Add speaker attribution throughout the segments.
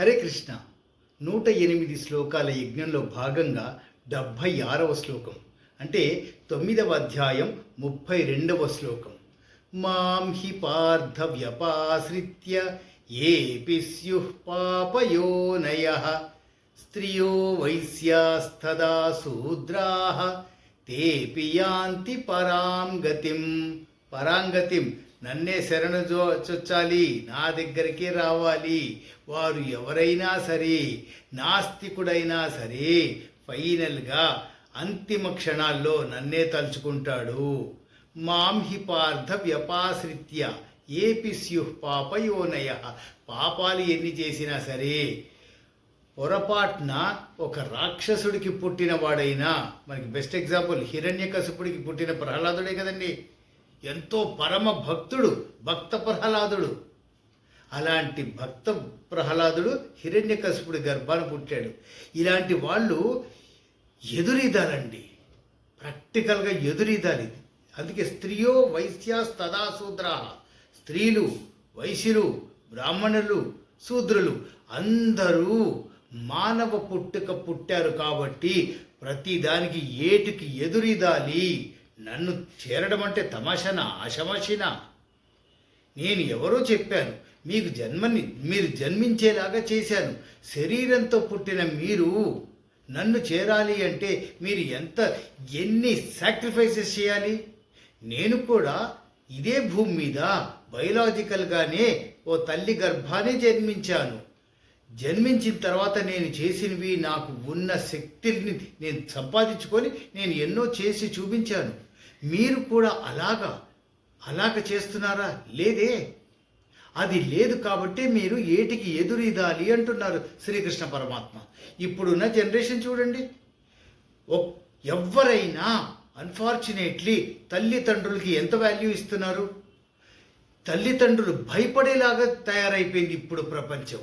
Speaker 1: హరే కృష్ణ. నూట ఎనిమిది శ్లోకాల యజ్ఞంలో భాగంగా డెబ్భై ఆరవ శ్లోకం అంటే తొమ్మిదవ అధ్యాయం ముప్పై రెండవ శ్లోకం. మాం హి పార్థ వ్యపాశ్రిత్య ఏపి స్యుః పాపయోనయ స్త్రియో వైశ్యాస్తదా శూద్రాः. తేపి యాంతి పరాం గతిం. పరాంగతిం నన్నే శరణు జో- చొచ్చాలి నా దగ్గరికి రావాలి. వారు ఎవరైనా సరే నాస్తికుడైనా సరే ఫైనల్గా అంతిమ క్షణాల్లో నన్నే తలుచుకుంటాడు. మాం హి పార్థ వ్యపాశ్రిత్య ఏపి స్యుః పాపయోనయ పాపాలు ఎన్ని చేసినా సరే పొరపాటున ఒక రాక్షసుడికి పుట్టిన వాడైనా మనకి బెస్ట్ ఎగ్జాంపుల్ హిరణ్యకశిపుడికి పుట్టిన ప్రహ్లాదుడే కదండి. ఎంతో పరమ భక్తుడు భక్త ప్రహ్లాదుడు అలాంటి భక్త ప్రహ్లాదుడు హిరణ్యకశిపుడి గర్భాన పుట్టాడు. ఇలాంటి వాళ్ళు ఎదురీదాలండి. ప్రాక్టికల్గా ఎదురీదాలి. అందుకే స్త్రీయో వైశ్యాస్తదా శూద్ర. స్త్రీలు వైశ్యులు బ్రాహ్మణులు శూద్రులు అందరూ మానవ పుట్టుక పుట్టారు కాబట్టి ప్రతిదానికి ఏటికి ఎదురీదాలి. నన్ను చేరడం అంటే తమాషనా ఆశమాషినా నేను ఎవరో చెప్పాను మీకు జన్మని మీరు జన్మించేలాగా చేశాను. శరీరంతో పుట్టిన మీరు నన్ను చేరాలి అంటే మీరు ఎంత ఎన్ని సాక్రిఫైసెస్ చేయాలి? నేను కూడా ఇదే భూమి మీద బయలాజికల్గానే ఓ తల్లి గర్భాన్ని జన్మించాను. జన్మించిన తర్వాత నేను చేసినవి నాకు ఉన్న శక్తిని నేను సంపాదించుకొని నేను ఎన్నో చేసి చూపించాను. మీరు కూడా అలాగా అలాగ చేస్తున్నారా? లేదే. అది లేదు కాబట్టి మీరు ఏటికి ఎదురీదాలి అంటున్నారు శ్రీకృష్ణ పరమాత్మ. ఇప్పుడున్న జనరేషన్ చూడండి. ఎవరైనా అన్ఫార్చునేట్లీ తల్లిదండ్రులకి ఎంత వాల్యూ ఇస్తున్నారు? తల్లిదండ్రులు భయపడేలాగా తయారైపోయింది ఇప్పుడు ప్రపంచం.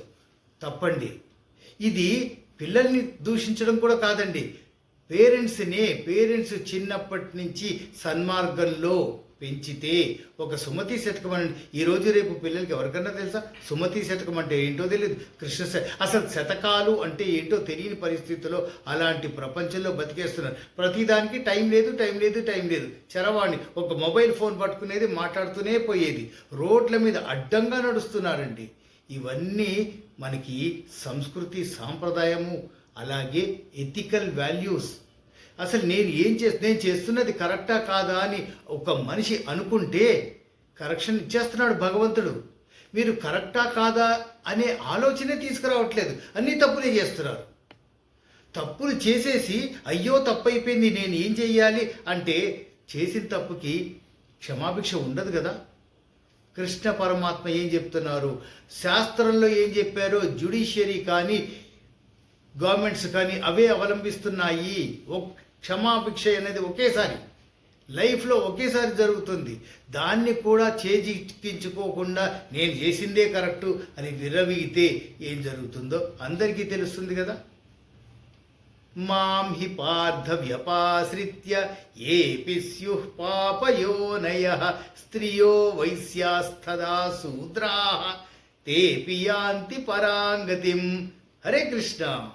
Speaker 1: తప్పండి. ఇది పిల్లల్ని దూషించడం కూడా కాదండి. పేరెంట్స్ని పేరెంట్స్ చిన్నప్పటి నుంచి సన్మార్గంలో పెంచితే ఒక సుమతి శతకం అని ఈరోజు రేపు పిల్లలకి ఎవరికన్నా తెలుసా? సుమతి శతకం అంటే ఏంటో తెలియదు కృష్ణ అసలు శతకాలు అంటే ఏంటో తెలియని పరిస్థితుల్లో అలాంటి ప్రపంచంలో బతికేస్తున్నారు. ప్రతిదానికి టైం లేదు టైం లేదు టైం లేదు. చరవాణి ఒక మొబైల్ ఫోన్ పట్టుకునేది మాట్లాడుతూనే పోయేది. రోడ్ల మీద అడ్డంగా నడుస్తున్నారండి. ఇవన్నీ మనకి సంస్కృతి సాంప్రదాయము అలాగే ఎథికల్ వాల్యూస్ అసలు నేను ఏం చేస్తా నేను చేస్తున్నది కరెక్టా కాదా అని ఒక మనిషి అనుకుంటే కరెక్షన్ ఇచ్చేస్తున్నాడు భగవంతుడు. మీరు కరెక్టా కాదా అనే ఆలోచనే తీసుకురావట్లేదు. అన్నీ తప్పులే చేస్తున్నారు. తప్పులు చేసేసి అయ్యో తప్పైపోయింది నేను ఏం చెయ్యాలి అంటే చేసిన తప్పుకి క్షమాభిక్ష ఉండదు కదా. కృష్ణ పరమాత్మ ఏం చెప్తున్నారు? శాస్త్రంలో ఏం చెప్పారో? జ్యుడిషియరీ కానీ గవర్నమెంట్స్ కానీ అవే అవలంబిస్తున్నాయి. ఒక్- క్షమాభిక్ష అనేది ఒకేసారి. లైఫ్లో ఒకేసారి జరుగుతుంది. దాన్ని కూడా చేజిక్కించుకోకుండా నేను చేసిందే కరెక్టు అని విరవీగితే ఏం జరుగుతుందో అందరికీ తెలుస్తుంది కదా. మాం హి పార్థ వ్యపాశ్రిత్య ఏపి స్యుః పాపయోనయ స్త్రియో వైశ్యాస్తదా శూద్రా తేపి యాంతి పరాంగతిం. హరే కృష్ణ.